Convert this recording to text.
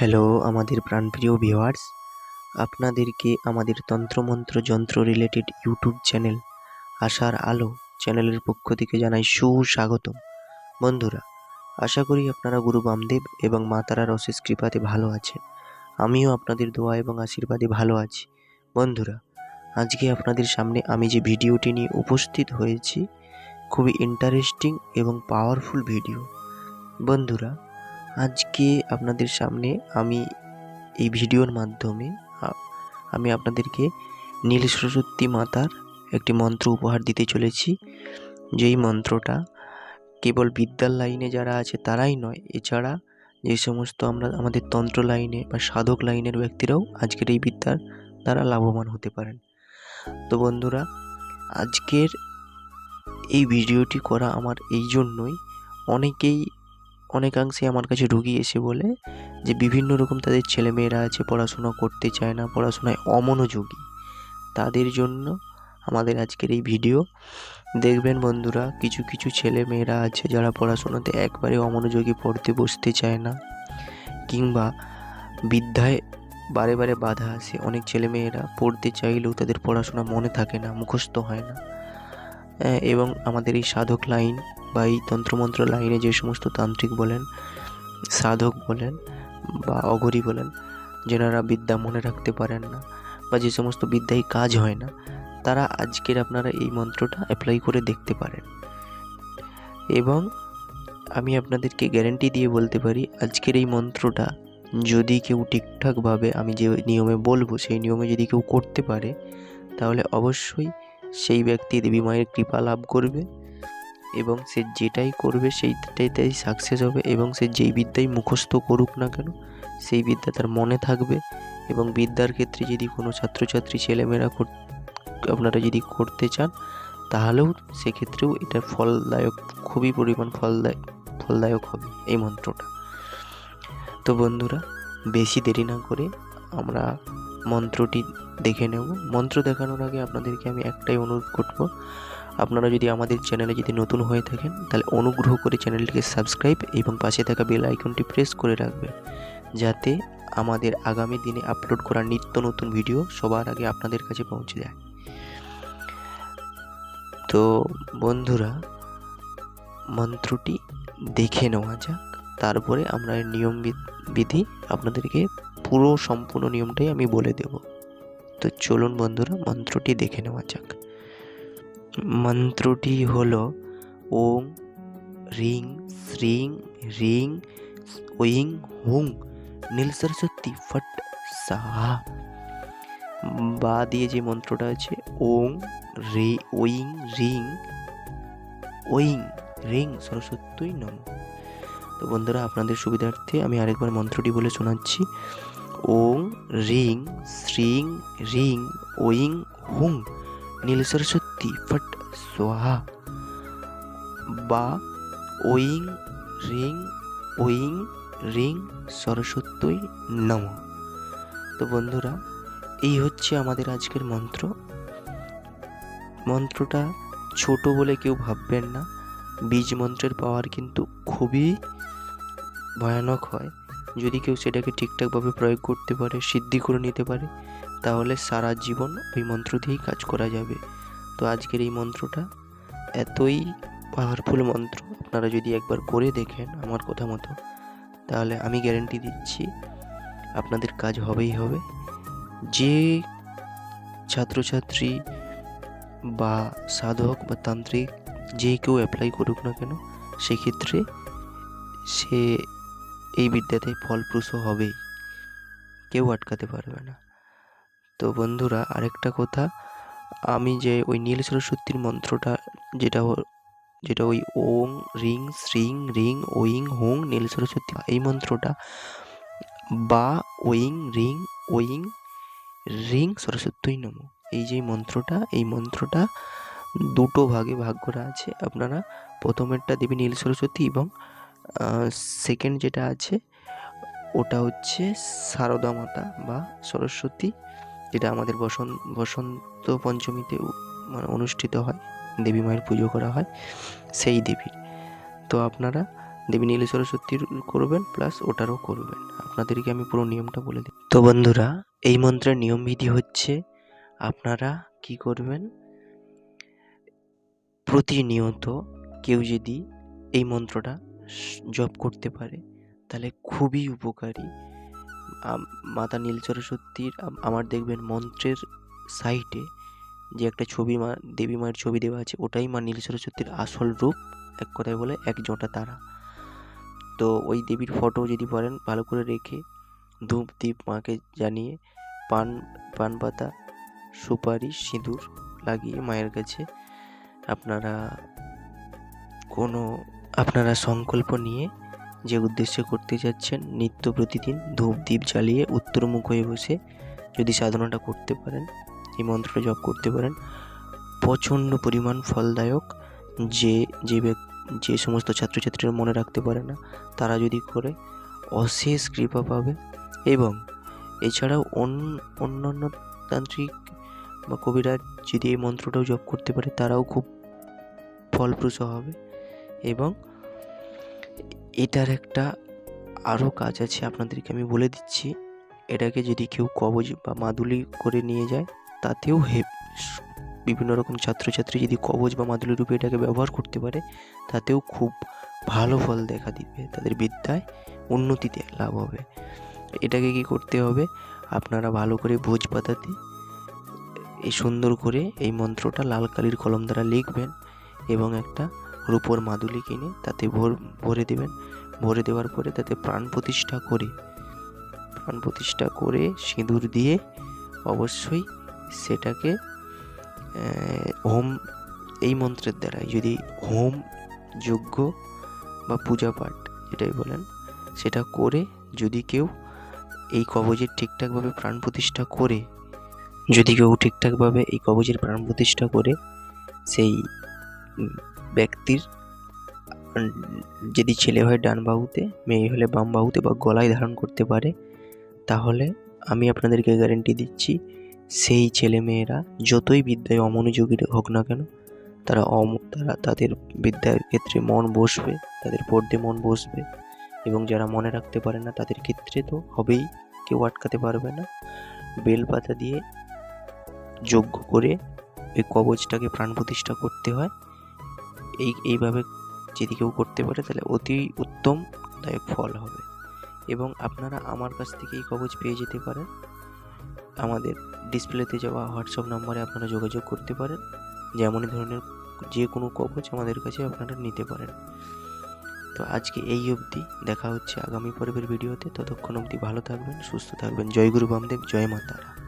Hello আমাদের প্রাণপ্রিয় viewers আপনাদেরকে আমাদের তন্ত্রমন্ত্র যন্ত্র রিলেটেড ইউটিউব চ্যানেল আশার আলো চ্যানেলের পক্ষ থেকে জানাই সুস্বাগতম। বন্ধুরা, আশা করি আপনারা গুরু বামদেব এবং মা তারার কৃপাতে ভালো আছেন। আমিও আপনাদের দোয়া এবং আশীর্বাদে ভালো আছি। বন্ধুরা, আজকে আপনাদের সামনে আমি যে ভিডিওটি নিয়ে উপস্থিত হয়েছি, খুবই ইন্টারেস্টিং এবং পাওয়ারফুল ভিডিও বন্ধুরা আজকে আপনাদের সামনে আমি এই ভিডিওর মাধ্যমে আমি আপনাদেরকে নীল সরস্বতী মাতার একটি মন্ত্র উপহার দিতে চলেছি। যেই মন্ত্রটা কেবল বিদ্যার লাইনে যারা আছে তারাই নয়, এছাড়া যে সমস্ত আমরা আমাদের তন্ত্র লাইনে বা সাধক লাইনের ব্যক্তিরাও আজকের এই বিদ্যার দ্বারা লাভবান হতে পারেন। তো বন্ধুরা, আজকের এই ভিডিওটি করা আমার এই জন্যই অনেকেই অনেকাংশে আমার কাছে এসে বলে যে বিভিন্ন রকম তাদের ছেলেমেয়েরা আছে পড়াশোনা করতে চায় না পড়াশোনায় অমনোযোগী। তাদের জন্য আমাদের আজকের এই ভিডিও। দেখবেন বন্ধুরা কিছু কিছু ছেলে মেয়েরা আছে যারা পড়াশোনাতে একবারে অমনোযোগী পড়তে বসতে চায় না কিংবা বিদ্যায় বারে বারে বাধা আসে। অনেক ছেলেমেয়েরা পড়তে চাইলেও তাদের পড়াশোনা মনে থাকে না মুখস্থ হয় না। আহ, এবং আমাদের এই সাধক লাইন বা এই তন্ত্রমন্ত্র লাইনে যে সমস্ত তান্ত্রিক বলেন, সাধক বলেন বা অঘরী বলেন, যেনারা বিদ্যা মনে রাখতে পারেন না বা যে সমস্ত বিদ্যায় কাজ হয় না, তারা আজকের আপনারা এই মন্ত্রটা অ্যাপ্লাই করে দেখতে পারেন। এবং আমি আপনাদেরকে গ্যারেন্টি দিয়ে বলতে পারি, আজকের এই মন্ত্রটা যদি কেউ ঠিকঠাকভাবে আমি যে নিয়মে বলব, সেই নিয়মে যদি কেউ করতে পারে, তাহলে অবশ্যই সেই ব্যক্তি দেবী মায়ের কৃপা লাভ করবে। এবং সে যেটাই করবে সেইটাই সাকসেস হবে এবং সে যেই বিদ্যাই মুখস্থ করুক না কেন, সেই বিদ্যা তার মনে থাকবে এবং বিদ্যার ক্ষেত্রে যদি কোনো ছাত্রছাত্রী ছেলেমেয়েরা আপনারা যদি করতে চান, তাহলেও সেক্ষেত্রেও এটা ফলদায়ক, খুবই পরিমাণ ফলদায়ক ফলদায়ক হবে এই মন্ত্রটা। তো বন্ধুরা, বেশি দেরি না করে আমরা মন্ত্রটি দেখে নেব। মন্ত্র দেখানোর আগে আপনাদেরকে আমি একটাই অনুরোধ করব আপনারা যদি আমাদের চ্যানেলে যদি নতুন হয়ে থাকেন, তাহলে অনুগ্রহ করে চ্যানেলটিকে সাবস্ক্রাইব এবং পাশে থাকা বেল আইকনটি প্রেস করে রাখবেন। যাতে আমাদের আগামী দিনে আপলোড করা নিত্য নতুন ভিডিও সবার আগে আপনাদের কাছে পৌঁছে যায়। তো বন্ধুরা, মন্ত্রটি দেখে নেওয়া যাক। তারপরে আমরা নিয়ম বিধি আপনাদেরকে পুরো সম্পূর্ণ নিয়মটাই আমি বলে দেব। তো চলুন বন্ধুরা, মন্ত্রটি দেখে নেওয়া যাক। মন্ত্রটি হলো ওং, রিং, শ্রিং, রিং ওইং হুং, নীল সরস্বতী, ফট, সাহা। বা দিয়ে যে মন্ত্রটা আছে, ওং, রে ওইং রিং ওইং রিং, সরস্বতী নম। তো বন্ধুরা, আপনাদের সুবিধার্থে আমি আরেকবার মন্ত্রটি বলে শোনাচ্ছি। ওং, রিং, শ্রিং, রিং ওইং হুং। নীল সরস্বতী ফট সোহা। বা ওইং রিং ওইং রিং সরস্বতী নম। তো বন্ধুরা, এই হচ্ছে আমাদের আজকের মন্ত্র। মন্ত্রটা ছোট বলে কেউ ভাববেন না। বীজ মন্ত্রের পাওয়ার কিন্তু খুবই ভয়ানক হয়। যদি কেউ সেটাকে ঠিকঠাকভাবে প্রয়োগ করতে পারে, সিদ্ধি করে নিতে পারে তাহলে সারা জীবন ওই মন্ত্র দিয়েই কাজ করা যাবে। তো আজকের এই মন্ত্রটা এতই পাওয়ারফুল মন্ত্র, আপনারা যদি একবার করে দেখেন আমার কথা মতো, তাহলে আমি গ্যারেন্টি দিচ্ছি আপনাদের কাজ হবেই হবে। যে ছাত্রছাত্রী বা সাধক বা তান্ত্রিক যে কেউ অ্যাপ্লাই করুক না কেন, সেক্ষেত্রে সে এই বিদ্যাতে ফলপ্রসূ হবেই। কেউ আটকাতে পারবে না। তো বন্ধুরা, আরেকটা কথা, আমি যে ওই নীল সরস্বতীর মন্ত্রটা, যেটা যেটা ওই ওং, রিং, শ্রিং, রিং ওইং হুং, নীল সরস্বতী, এই মন্ত্রটা, বা ওইং রিং ওইং রিং সরস্বতী নম। এই যে মন্ত্রটা, এই মন্ত্রটা দুটো ভাগে ভাগ করা আছে। আপনারা প্রথমেরটা দেবী নীল সরস্বতী এবং সেকেন্ড যেটা আছে, ওটা হচ্ছে সারদা মাতা বা সরস্বতী। যেটা আমাদের বসন্ত বসন্ত পঞ্চমীতে মানে অনুষ্ঠিত হয়। দেবী মায়ের পুজো করা হয় সেই দেবীর। তো আপনারা দেবী নীল সরস্বতীর করবেন প্লাস ওটারও করবেন। আপনাদেরকে আমি পুরো নিয়মটা বলে দিই। তো বন্ধুরা, এই মন্ত্রের নিয়মবিধি হচ্ছে আপনারা কি করবেন? প্রতিনিয়ত কেউ যদি এই মন্ত্রটা জপ করতে পারে, তাহলে খুবই উপকারী। মাতা নীল সরস্বতীর আম- আমার দেখবেন মন্ত্রের সাইটে যে একটা ছবি মা, দেবী মায়ের ছবি দেওয়া আছে, ওটাই মা নীল সরস্বতীর আসল রূপ, এক কথায় বলে এক জোঁটা তারা। তো ওই দেবীর ফটো যদি পারেন ভালো করে রেখে ধূপ দ্বীপ মাকে জানিয়ে পান পান পাতা, সুপারি, সিঁদুর লাগিয়ে মায়ের কাছে আপনারা কোনো, আপনারা সংকল্প নিয়ে যে উদ্দেশ্যে করতে যাচ্ছেন, নিত্য প্রতিদিন ধূপ দ্বীপ জ্বালিয়ে উত্তরমুখ হয়ে বসে যদি সাধনাটা করতে পারেন, এই মন্ত্রটা জপ করতে পারেন, প্রচণ্ড পরিমাণ ফলদায়ক যে যে যে সমস্ত ছাত্রছাত্রীরা মনে রাখতে পারে না, তারা যদি করে, অশেষ কৃপা পাবে এবং এছাড়াও অন- অন্যান্য তান্ত্রিক বা কবিরা যদি এই মন্ত্রটাও জপ করতে পারে, তারাও খুব ফলপ্রসূ হবে এবং এটার একটা আরও কাজ আছে আপনাদেরকে আমি বলে দিচ্ছি। এটাকে যদি কেউ কবজ বা মাদুলি করে নিয়ে যায়, তাতেও হে বিভিন্ন রকম ছাত্রছাত্রী যদি কবজ বা মাদুলি রূপে এটাকে ব্যবহার করতে পারে, তাতেও খুব ভালো ফল দেখা দিবে। তাদের বিদ্যায় উন্নতিতে লাভ হবে। এটাকে কি করতে হবে? আপনারা ভালো করে ভোজ পাতাতে এই সুন্দর করে এই মন্ত্রটা লাল কালির কলম দ্বারা লিখবেন এবং একটা রূপোর মাদুলি কিনে তাতে ভর, ভরে দেবেন। ভরে দেওয়ার পরে তাতে প্রাণ প্রতিষ্ঠা করে, প্রাণ প্রতিষ্ঠা করে সিঁদুর দিয়ে অবশ্যই সেটাকে হোম, এই মন্ত্রের দ্বারাই যদি হোম যজ্ঞ বা পূজা পাঠ যেটাই বলেন, সেটা করে যদি কেউ এই কবজের ঠিকঠাকভাবে প্রাণ প্রতিষ্ঠা করে, যদি কেউ ঠিকঠাকভাবে এই কবজের প্রাণ প্রতিষ্ঠা করে, সেই ব্যক্তির, যদি ছেলে হয় ডান বাহুতে, মেয়ে হলে বাম বাহুতে বা গলায় ধারণ করতে পারে, তাহলে আমি আপনাদেরকে গ্যারেন্টি দিচ্ছি, সেই ছেলে মেয়েরা যতই বিদ্যায় অমনোযোগী হোক না কেন, তারা অম, তারা তাদের বিদ্যার ক্ষেত্রে মন বসবে, তাদের পড়তে মন বসবে এবং যারা মনে রাখতে পারে না তাদের ক্ষেত্রে তো হবেই, কেউ আটকাতে পারবে না। বেলপাতা দিয়ে যোগ্য করে ওই কবচটাকে প্রাণ প্রতিষ্ঠা করতে হয়। এই, এইভাবে যদি কেউ করতে পারে, তাহলে অতি উত্তম দায়ক ফল হবে। এবং আপনারা আমার কাছ থেকে এই কবচ পেয়ে যেতে পারেন। আমাদের ডিসপ্লেতে যাওয়া হোয়াটসঅ্যাপ নম্বরে আপনারা যোগাযোগ করতে পারেন। যেমনই ধরনের যে কোনো কবচ আমাদের কাছে আপনারা নিতে পারেন। তো আজকে এই অবধি। দেখা হচ্ছে আগামী পর্বের ভিডিওতে। ততক্ষণ অবধি ভালো থাকবেন, সুস্থ থাকবেন। জয় গুরু বামদেব, জয় মাতারা